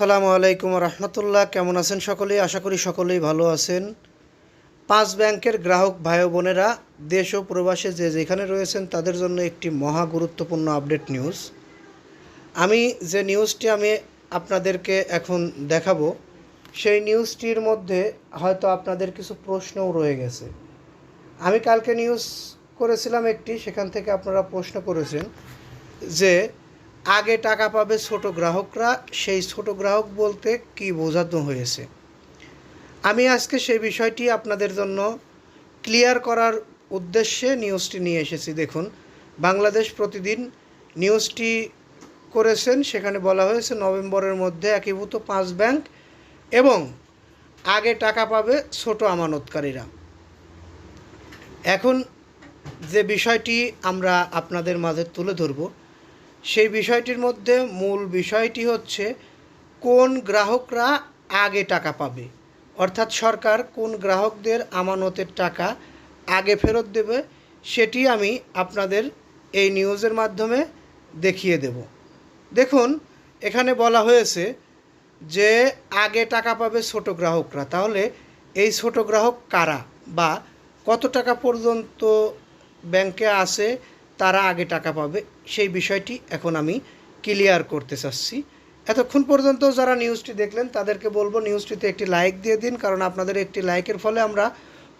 আসসালামু আলাইকুম রহমতুল্লাহ। কেমন আছেন সকলেই? আশা করি সকলেই ভালো আছেন। পাঁচ ব্যাংকের গ্রাহক ভাই বোনেরা, দেশ ও প্রবাসে যে যেখানে রয়েছেন, তাদের জন্য একটি মহা গুরুত্বপূর্ণ আপডেট নিউজ। আমি যে নিউজটি আমি আপনাদেরকে এখন দেখাবো, সেই নিউজটির মধ্যে হয়তো আপনাদের কিছু প্রশ্নও রয়ে গেছে। আমি কালকে নিউজ করেছিলাম একটি, সেখান থেকে আপনারা প্রশ্ন করেছেন যে আগে টাকা পাবে ছোট গ্রাহকরা, সেই ছোট গ্রাহক বলতে কি বোঝানো হয়েছে? আমি আজকে সেই বিষয়টি আপনাদের জন্য ক্লিয়ার করার উদ্দেশ্যে নিউজটি নিয়ে এসেছি। দেখুন, বাংলাদেশ প্রতিদিন নিউজটি করেছেন, সেখানে বলা হয়েছে নভেম্বরের মধ্যে একীভূত পাঁচ ব্যাংক এবং আগে টাকা পাবে ছোট আমানতকারীরা। এখন যে বিষয়টি আমরা আপনাদের মাঝে তুলে ধরব সেই বিষয়টির মধ্যে মূল বিষয়টি হচ্ছে কোন গ্রাহকরা আগে টাকা পাবে। অর্থাৎ সরকার কোন গ্রাহকদের আমানতের টাকা আগে ফেরত দেবে সেটি আমি আপনাদের এই নিউজের মাধ্যমে দেখিয়ে দেব। দেখুন, এখানে বলা হয়েছে যে আগে টাকা পাবে ছোট গ্রাহকরা। তাহলে এই ছোট গ্রাহক কারা বা কত টাকা পর্যন্ত ব্যাংকে আসে তারা আগে টাকা পাবে সেই বিষয়টি এখন আমি ক্লিয়ার করতে চাচ্ছি। এতক্ষণ পর্যন্ত যারা নিউজটি দেখলেন, তাদেরকে বলব নিউজটিতে একটি লাইক দিয়ে দিন, কারণ আপনাদের একটি লাইকের ফলে আমরা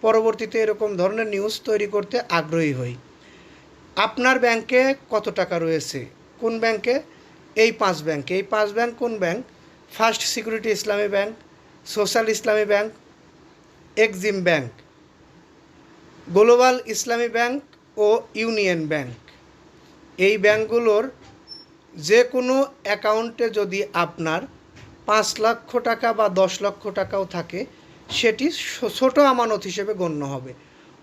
পরবর্তীতে এরকম ধরনের নিউজ তৈরি করতে আগ্রহী হই। আপনার ব্যাংকে কত টাকা রয়েছে? কোন ব্যাংকে? এই পাঁচ ব্যাংকে। এই পাঁচ ব্যাংক কোন bank? First security Islami bank social Islami bank Exim bank global Islami bank ও ইউনিয়ন ব্যাংক এই ব্যাংকগুলোর যে কোনো অ্যাকাউন্টে যদি আপনার পাঁচ লক্ষ টাকা বা দশ লক্ষ টাকাও থাকে, সেটি ছোট আমানত হিসেবে গণ্য হবে।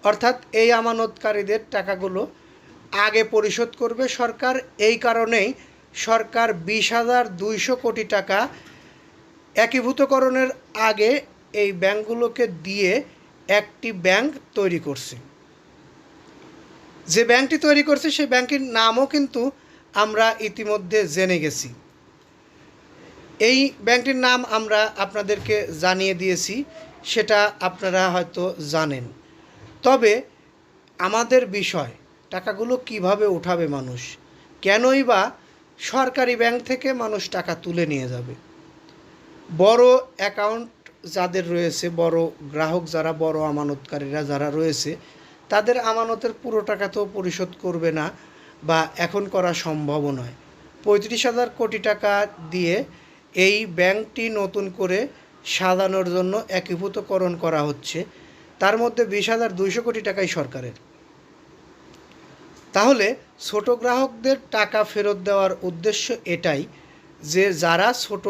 অর্থাৎ এই আমানতকারীদের টাকাগুলো আগে পরিশোধ করবে সরকার। এই কারণেই সরকার বিশ হাজার দুইশো কোটি টাকা একীভূতকরণের আগে এই ব্যাংকগুলোকে দিয়ে একটি ব্যাংক তৈরি করছে। যে ব্যাংকটি তৈরি করছে, সেই ব্যাংকের নামও কিন্তু আমরা ইতিমধ্যে জেনে গেছি। এই ব্যাংকটির নাম আমরা আপনাদেরকে জানিয়ে দিয়েছি, সেটা আপনারা হয়তো জানেন। তবে আমাদের বিষয়, টাকাগুলো কীভাবে উঠাবে মানুষ? কেনই বা সরকারি ব্যাংক থেকে মানুষ টাকা তুলে নিয়ে যাবে? বড় অ্যাকাউন্ট যাদের রয়েছে, বড় গ্রাহক যারা, বড় আমানতকারীরা যারা রয়েছে তাদের আমানতের পুরো টাকা তো পরিশোধ করবে না বা এখন করা সম্ভবও নয়। পঁয়ত্রিশ হাজার কোটি টাকা দিয়ে এই ব্যাংকটি নতুন করে সাজানোর জন্য একীভূতকরণ করা হচ্ছে। তার মধ্যে বিশ হাজার দুইশো কোটি টাকাই সরকারের। তাহলে ছোট গ্রাহকদের টাকা ফেরত দেওয়ার উদ্দেশ্য এটাই যে যারা ছোট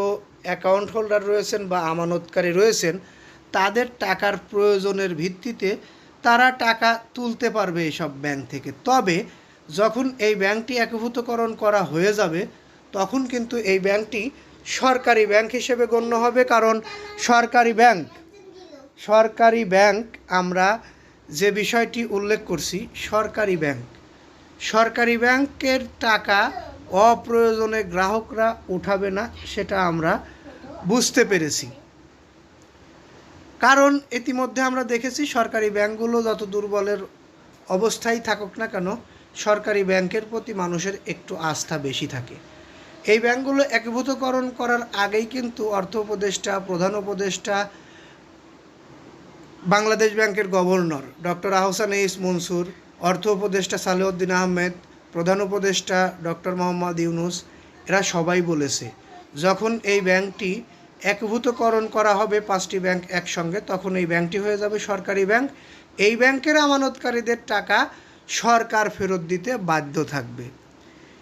অ্যাকাউন্ট হোল্ডার রয়েছেন বা আমানতকারী রয়েছেন, তাদের টাকার প্রয়োজনের ভিত্তিতে তারা টাকা তুলতে পারবে এইসব ব্যাংক থেকে। তবে যখন এই ব্যাংকটি একীভূতকরণ করা হয়ে যাবে, তখন কিন্তু এই ব্যাংকটি সরকারি ব্যাংক হিসেবে গণ্য হবে, কারণ সরকারি ব্যাংক সরকারি ব্যাংক আমরা যে বিষয়টি উল্লেখ করছি, সরকারি ব্যাংক। সরকারি ব্যাংকের টাকা অপ্রয়োজনে গ্রাহকরা উঠাবে না, সেটা আমরা বুঝতে পেরেছি। কারণ ইতিমধ্যে আমরা দেখেছি সরকারি ব্যাংকগুলো যত দুর্বলের অবস্থায় থাকুক না কেন, সরকারি ব্যাংকের প্রতি মানুষের একটু আস্থা বেশি থাকে। এই ব্যাংকগুলো একীভূতকরণ করার আগেই কিন্তু অর্থ উপদেষ্টা, প্রধান উপদেষ্টা, বাংলাদেশ ব্যাংকের governor doctor Ahsan H Mansur, অর্থ উপদেষ্টা সালেউদ্দিন আহমেদ, প্রধান উপদেষ্টা ডক্টর মোহাম্মদ ইউনুস, এরা সবাই বলেছে, যখন এই ব্যাংকটি একভূতকরণ করা হবে পাঁচটি ব্যাংক একসঙ্গে, তখন এই ব্যাংকটি হয়ে যাবে সরকারি ব্যাংক। এই ব্যাংকের আমানতকারীদের টাকা সরকার ফেরত দিতে বাধ্য থাকবে।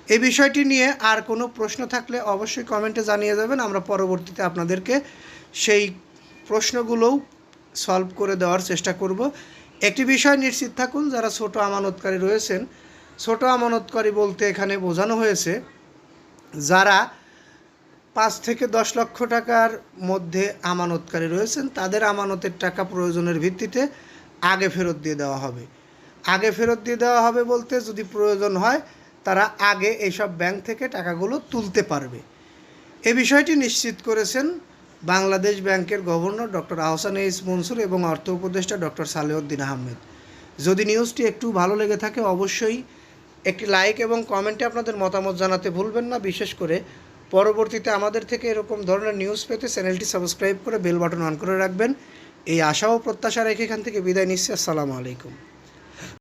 এই বিষয়টি নিয়ে আর কোনো প্রশ্ন থাকলে অবশ্যই কমেন্টে জানিয়ে যাবেন। আমরা পরবর্তীতে আপনাদেরকে সেই প্রশ্নগুলোও সলভ করে দেওয়ার চেষ্টা করব। একটি বিষয় নিশ্চিত থাকুন, যারা ছোট আমানতকারী রয়েছেন, ছোট আমানতকারী বলতে এখানে বোঝানো হয়েছে, যারা পাঁচ থেকে দশ লক্ষ টাকার মধ্যে আমানতকারী রয়েছেন। তাদের আমানতের টাকা প্রয়োজনের ভিত্তিতে আগে ফেরত দিয়ে দেওয়া হবে। আগে ফেরত দিয়ে দেওয়া হবে বলতে যদি প্রয়োজন হয়, তারা আগে এইসব ব্যাংক থেকে টাকাগুলো তুলতে পারবে। এ বিষয়টি নিশ্চিত করেছেন বাংলাদেশ ব্যাংকের governor doctor Ahsan H Mansur এবং অর্থ উপদেষ্টা ডক্টর সালেউদ্দিন আহমেদ। যদি নিউজটি একটু ভালো লেগে থাকে, অবশ্যই একটি লাইক এবং কমেন্টে আপনাদের মতামত জানাতে ভুলবেন না। বিশেষ করে পরবর্তীতে আমাদের থেকে এরকম ধরনের নিউজ পেতে চ্যানেলটি সাবস্ক্রাইব করে বেল বাটন অন করে রাখবেন। এই আশা ও প্রত্যাশা রেখে এখান থেকে বিদায় নিচ্ছি। আসসালামু আলাইকুম।